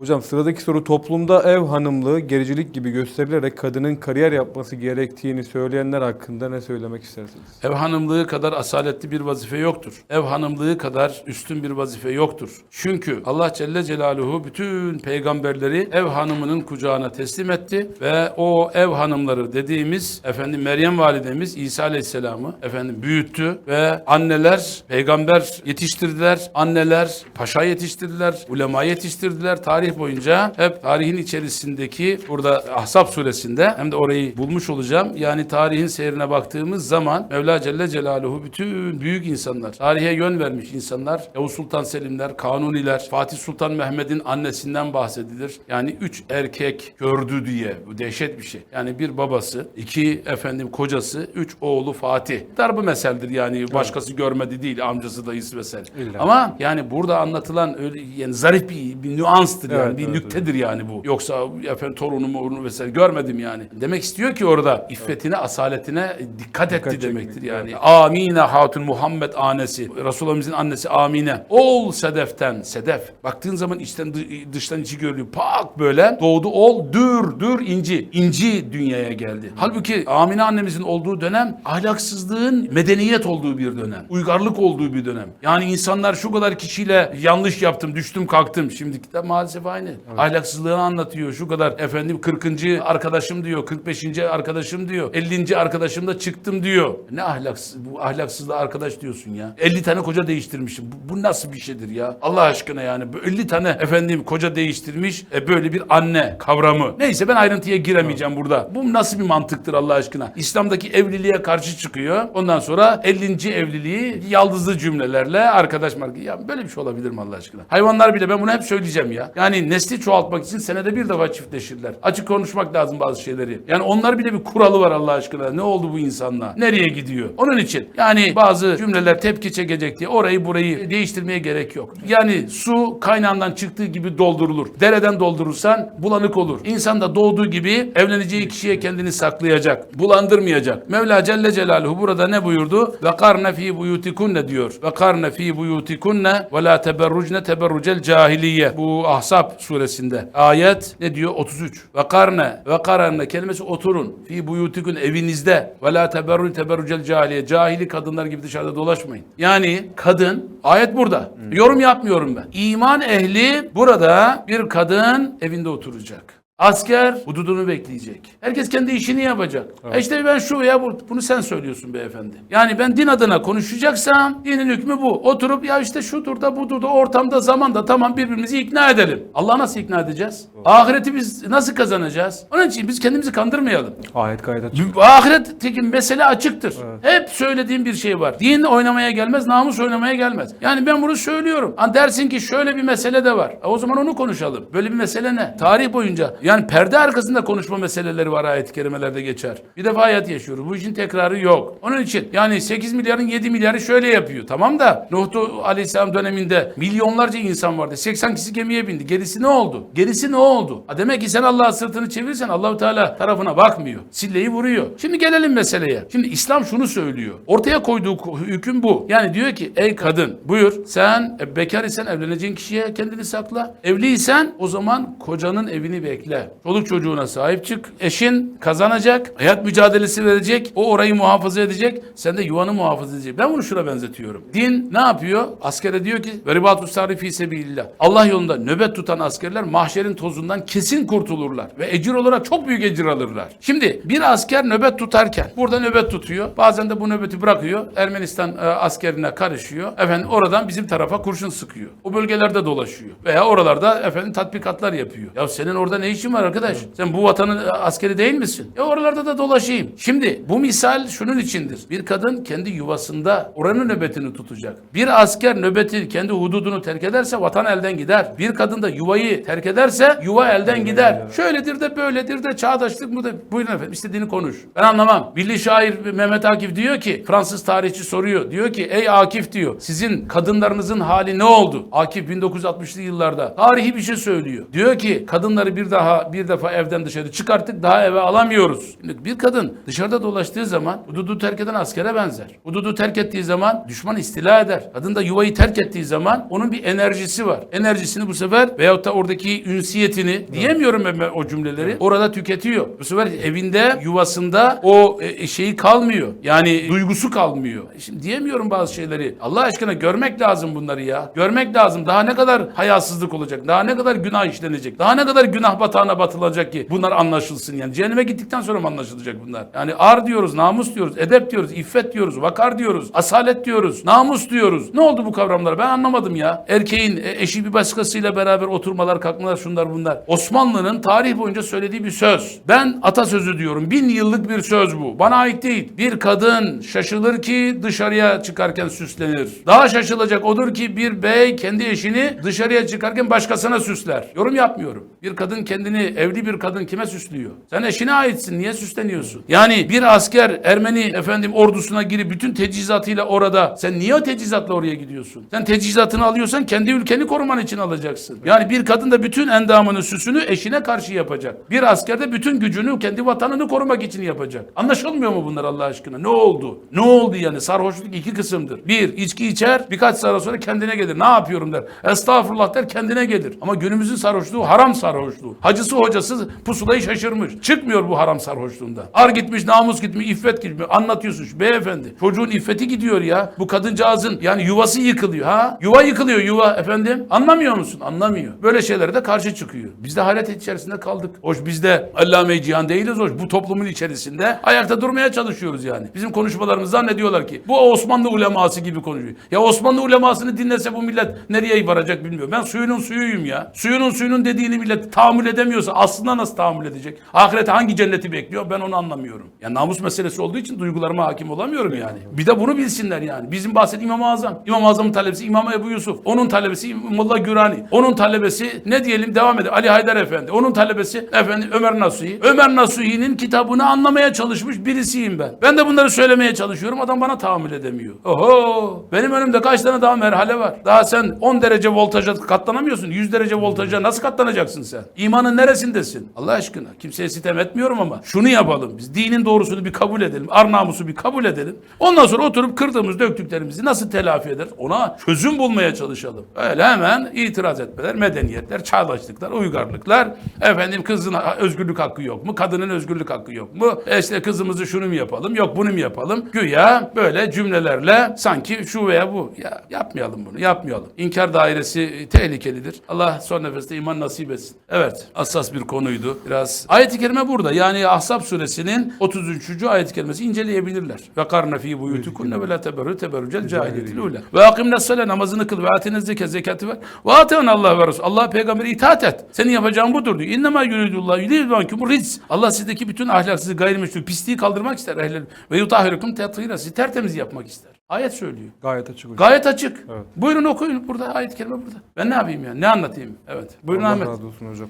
Hocam sıradaki soru toplumda ev hanımlığı gericilik gibi gösterilerek kadının kariyer yapması gerektiğini söyleyenler hakkında ne söylemek istersiniz? Ev hanımlığı kadar asaletli bir vazife yoktur. Ev hanımlığı kadar üstün bir vazife yoktur. Çünkü Allah Celle Celaluhu bütün peygamberleri ev hanımının kucağına teslim etti ve o ev hanımları dediğimiz efendim Meryem validemiz İsa Aleyhisselam'ı efendim büyüttü ve anneler peygamber yetiştirdiler. Anneler paşa yetiştirdiler, ulema yetiştirdiler. Tarih boyunca hep tarihin içerisindeki burada Ahzab suresinde hem de orayı bulmuş olacağım. Yani tarihin seyrine baktığımız zaman Mevla Celle Celaluhu bütün büyük insanlar, tarihe yön vermiş insanlar, Yavuz Sultan Selimler, Kanuniler, Fatih Sultan Mehmet'in annesinden bahsedilir. Yani üç erkek gördü diye. Bu dehşet bir şey. Yani bir babası, iki efendim kocası, üç oğlu Fatih. Darbe meseldir yani başkası görmedi değil amcası dayısı vesaire. İlla. Ama yani burada anlatılan öyle yani zarif bir, bir nüanstır yani Evet, bir evet, nüktedir yani bu. Yoksa efendim torunumu onu vesaire görmedim yani. Demek istiyor ki orada iffetine, asaletine dikkat etti Dikkat demektir çekmek, yani. Amine Hatun Muhammed annesi, Resulullah'ımızın annesi Amine. Ol Sedef'ten, Sedef. Baktığın zaman içten dı- dıştan içi görülüyor. Pak böyle doğdu ol dür dür inci. İnci dünyaya geldi. Halbuki Amine annemizin olduğu dönem ahlaksızlığın medeniyet olduğu bir dönem. Uygarlık olduğu bir dönem. Yani insanlar şu kadar kişiyle yanlış yaptım, düştüm, kalktım. Şimdiki de maalesef aynı. Ahlaksızlığını anlatıyor. Şu kadar efendim 40. arkadaşım diyor, 45. arkadaşım diyor, 50. arkadaşımda çıktım diyor. Ne ahlaksız bu ahlaksızlığa arkadaş diyorsun ya. 50 tane koca değiştirmişim. Bu, bu nasıl bir şeydir ya? Allah aşkına yani Bu 50 tane efendim koca değiştirmiş e, böyle bir anne kavramı. Neyse ben ayrıntıya giremeyeceğim burada. Bu nasıl bir mantıktır Allah aşkına? İslam'daki evliliğe karşı çıkıyor. Ondan sonra 50. evliliği yaldızlı cümlelerle arkadaş marka. Ya böyle bir şey olabilir mi Allah aşkına? Hayvanlar bile ben bunu hep söyleyeceğim ya. Yani nesli çoğaltmak için senede bir defa çiftleşirler. Açık konuşmak lazım bazı şeyleri. Yani onlar bile bir kuralı var Allah aşkına. Ne oldu bu insanla? Nereye gidiyor? Onun için yani bazı cümleler tepki çekecek diye orayı burayı değiştirmeye gerek yok. Yani su kaynağından çıktığı gibi doldurulur. Dereden doldurursan bulanık olur. İnsan da doğduğu gibi evleneceği kişiye kendini saklayacak. Bulandırmayacak. Mevla Celle Celaluhu burada ne buyurdu? Ve karne fi buyutikunne diyor. Ve karne fi buyutikunne ve la teberrucne teberrucel cahiliye. Bu Ahzab suresinde. Ayet ne diyor? 33. Ve karne ve karne kelimesi oturun. Fi buyutikun evinizde. Ve la teberruc teberrucel cahiliye. Cahili kadınlar gibi dışarıda dolaşmayın. Yani kadın ayet burada. Yorum yapmıyorum ben. İman ehli burada bir kadın evinde oturacak. Asker hududunu bekleyecek. Herkes kendi işini yapacak. E işte ben şu veya bu, bunu sen söylüyorsun beyefendi. Yani ben din adına konuşacaksam dinin hükmü bu. Oturup ya işte şudur da budur da ortamda zamanda tamam birbirimizi ikna edelim. Allah'ı nasıl ikna edeceğiz? Ahireti biz nasıl kazanacağız? Onun için biz kendimizi kandırmayalım. Ayet kayda çık. Ahiretteki mesele açıktır. Hep söylediğim bir şey var. Din oynamaya gelmez, namus oynamaya gelmez. Yani ben bunu söylüyorum. Ha dersin ki şöyle bir mesele de var. E o zaman onu konuşalım. Böyle bir mesele ne? Tarih boyunca yani perde arkasında konuşma meseleleri var ayet-i kerimelerde geçer. Bir defa hayat yaşıyoruz. Bu işin tekrarı yok. Onun için yani 8 milyarın 7 milyarı şöyle yapıyor. Tamam da Nuh Aleyhisselam döneminde milyonlarca insan vardı. 80 kişi gemiye bindi. Gerisi ne oldu? Gerisi ne oldu? Ha demek ki sen Allah'a sırtını çevirirsen Allahu Teala tarafına bakmıyor. Silleyi vuruyor. Şimdi gelelim meseleye. Şimdi İslam şunu söylüyor. Ortaya koyduğu hüküm bu. Yani diyor ki ey kadın buyur sen e, bekar isen evleneceğin kişiye kendini sakla. Evliysen o zaman kocanın evini bekle. Çoluk çocuğuna sahip çık. Eşin kazanacak. Hayat mücadelesi verecek. O orayı muhafaza edecek. Sen de yuvanı muhafaza edecek. Ben bunu şuna benzetiyorum. Din ne yapıyor? Askere diyor ki ve ribatus tarifi sebilillah. Allah yolunda nöbet tutan askerler mahşerin tozundan kesin kurtulurlar. Ve ecir olarak çok büyük ecir alırlar. Şimdi bir asker nöbet tutarken burada nöbet tutuyor. Bazen de bu nöbeti bırakıyor. Ermenistan e, askerine karışıyor. Efendim oradan bizim tarafa kurşun sıkıyor. O bölgelerde dolaşıyor. Veya oralarda efendim tatbikatlar yapıyor. Ya senin orada ne işin var arkadaş? Sen bu vatanın e, askeri değil misin? Ya oralarda da dolaşayım. Şimdi bu misal şunun içindir. Bir kadın kendi yuvasında oranın nöbetini tutacak. Bir asker nöbeti kendi hududunu terk ederse vatan elden gider. Bir kadın da yuvayı terk ederse yuva elden gider. Şöyledir de böyledir de çağdaşlık mı da buyurun efendim istediğini konuş. Ben anlamam. Milli şair Mehmet Akif diyor ki Fransız tarihçi soruyor. Diyor ki ey Akif diyor sizin kadınlarınızın hali ne oldu? Akif 1960'lı yıllarda tarihi bir şey söylüyor. Diyor ki kadınları bir daha bir defa evden dışarı çıkarttık daha eve alamıyoruz. Şimdi bir kadın dışarıda dolaştığı zaman hududu terk eden askere benzer. Hududu terk ettiği zaman düşman istila eder. Kadın da yuvayı terk ettiği zaman onun bir enerjisi var. Enerjisini bu sefer veyahut da oradaki ünsiyetini diyemiyorum ben o cümleleri orada tüketiyor. Bu sefer evinde yuvasında o e, şeyi kalmıyor. Yani duygusu kalmıyor. Şimdi diyemiyorum bazı şeyleri. Allah aşkına görmek lazım bunları ya. Görmek lazım. Daha ne kadar hayasızlık olacak? Daha ne kadar günah işlenecek? Daha ne kadar günah batağına batılacak ki bunlar anlaşılsın yani. Cehenneme gittikten sonra mı anlaşılacak bunlar? Yani ar diyoruz, namus diyoruz, edep diyoruz, iffet diyoruz, vakar diyoruz, asalet diyoruz, namus diyoruz. Ne oldu bu kavramlar? Ben anlamadım ya. Erkeğin e, eşi bir başkasıyla beraber oturmalar, kalkmalar, şunlar bunlar. Osmanlı'nın tarih boyunca söylediği bir söz. Ben atasözü diyorum. Bin yıllık bir söz bu. Bana ait değil. Bir kadın şaşılır ki dışarıya çıkarken süslenir. Daha şaşılacak odur ki bir bey kendi eşini dışarıya çıkarken başkasına süsler. Yorum yapmıyorum. Bir kadın kendini evli bir kadın kime süslüyor? Sen eşine aitsin. Niye süsleniyorsun? Yani bir asker Ermeni efendim ordusuna girip bütün teçhizatıyla orada sen niye o teçhizatla oraya gidiyorsun? Sen teçhizatını alıyorsan kendi ülkeni koruman için alacaksın. Yani bir kadın da bütün endamını süsünü eşine karşı yapacak. Bir asker de bütün gücünü kendi vatanını korumak için yapacak. Anlaşılmıyor mu bunlar Allah aşkına? Ne oldu? Ne oldu yani? Sarhoşluk iki kısımdır. Bir, içki içer, birkaç saat sonra kendine gelir. Ne yapıyorum der. Estağfurullah der kendine gelir. Ama günümüzün sarhoşluğu haram sarhoşluğu. Hacısı hocası pusulayı şaşırmış. Çıkmıyor bu haram sarhoşluğunda. Ar gitmiş, namus gitmiş, iffet gitmiş. Anlatıyorsun şu beyefendi. Çocuğun iffeti gidiyor ya. Bu kadıncağızın yani yuvası yıkılıyor ha. Yuva yıkılıyor yuva efendim. Anlamıyor musun? Anlamıyor. Böyle şeylere de karşı çıkıyor. Biz de hayret içerisinde kaldık. Hoş biz de allame cihan değiliz hoş. Bu toplumun içerisinde ayakta durmaya çalışıyoruz yani. Bizim konuşmalarımız zannediyorlar ki bu Osmanlı uleması gibi konuşuyor. Ya Osmanlı ulemasını dinlese bu millet nereye varacak bilmiyorum. Ben suyunun suyuyum ya. Suyunun suyunun dediğini millet tahammül edemiyorsa aslında nasıl tahammül edecek? Ahirete hangi cenneti bekliyor ben onu anlamıyorum. Ya namus meselesi olduğu için duygularıma hakim olamıyorum yani. Bir de bunu bilsinler yani. Bizim bahsettiğim İmam-ı Azam. İmam-ı Azam'ın talebesi İmam Ebu Yusuf. Onun talebesi Molla Gürani. Onun talebesi ne diyelim devam edelim. Ali Haydar Efendi. Onun talebesi efendim Ömer Nasuhi. Ömer Nasuhi'nin kitabını anlamaya çalışmış birisiyim ben. Ben de bunları söylemeye çalışıyorum. Adam bana tahammül edemiyor. Oho! Benim önümde kaç tane daha merhale var. Daha sen 10 derece voltaja katlanamıyorsun. 100 derece voltaja nasıl katlanacaksın sen? İmanın neresindesin? Allah aşkına. Kimseye sitem etmiyorum ama şunu yapalım. Biz dinin doğrusunu bir kabul edelim. Ar namusu bir kabul edelim. Ondan sonra oturup kırdığımız, döktüklerimizi nasıl telafi eder? Ona çözüm bulmaya çalışalım. Öyle hemen itiraz etmeler, medeniyetler, çağdaşlıklar, uygarlıklar. Efendim kızın özgürlük hakkı yok mu? Kadının özgürlük hakkı yok mu? E işte kızımızı şunu mu yapalım? Yok bunu mu yapalım? Güya böyle cümlelerle sanki şu veya bu. Ya yapmayalım bunu, yapmayalım. İnkar dairesi tehlikelidir. Allah son nefeste iman nasip etsin. Evet, hassas bir konuydu. Biraz ayet-i kerime burada. Yani Ahzab suresinin 33. ayet-i kerimesi inceleyebilirler. Ve karne fi buyutukunne ve la teberru teberrucel cahiliyetil ula. Ve akimne sale namazını kıl ve atiniz zeke zekatı ver. Ve ateven Allah ve Resul. Allah peygamberi itaat et. Senin yapacağın budur diyor. İnnemâ yuridullah yudilvankum riz. Allah sizdeki bütün ahlaksızı gayrimeşru pisliği kaldırmak ister. Ve yutahirukum tetira. Sizi tertemiz yapmak ister. Ayet söylüyor. Gayet açık hocam. Gayet açık. Evet. Buyurun okuyun burada ayet-i kerime burada. Ben ne yapayım ya? Ne anlatayım? Evet. Buyurun Allah Ahmet. razı olsun hocam.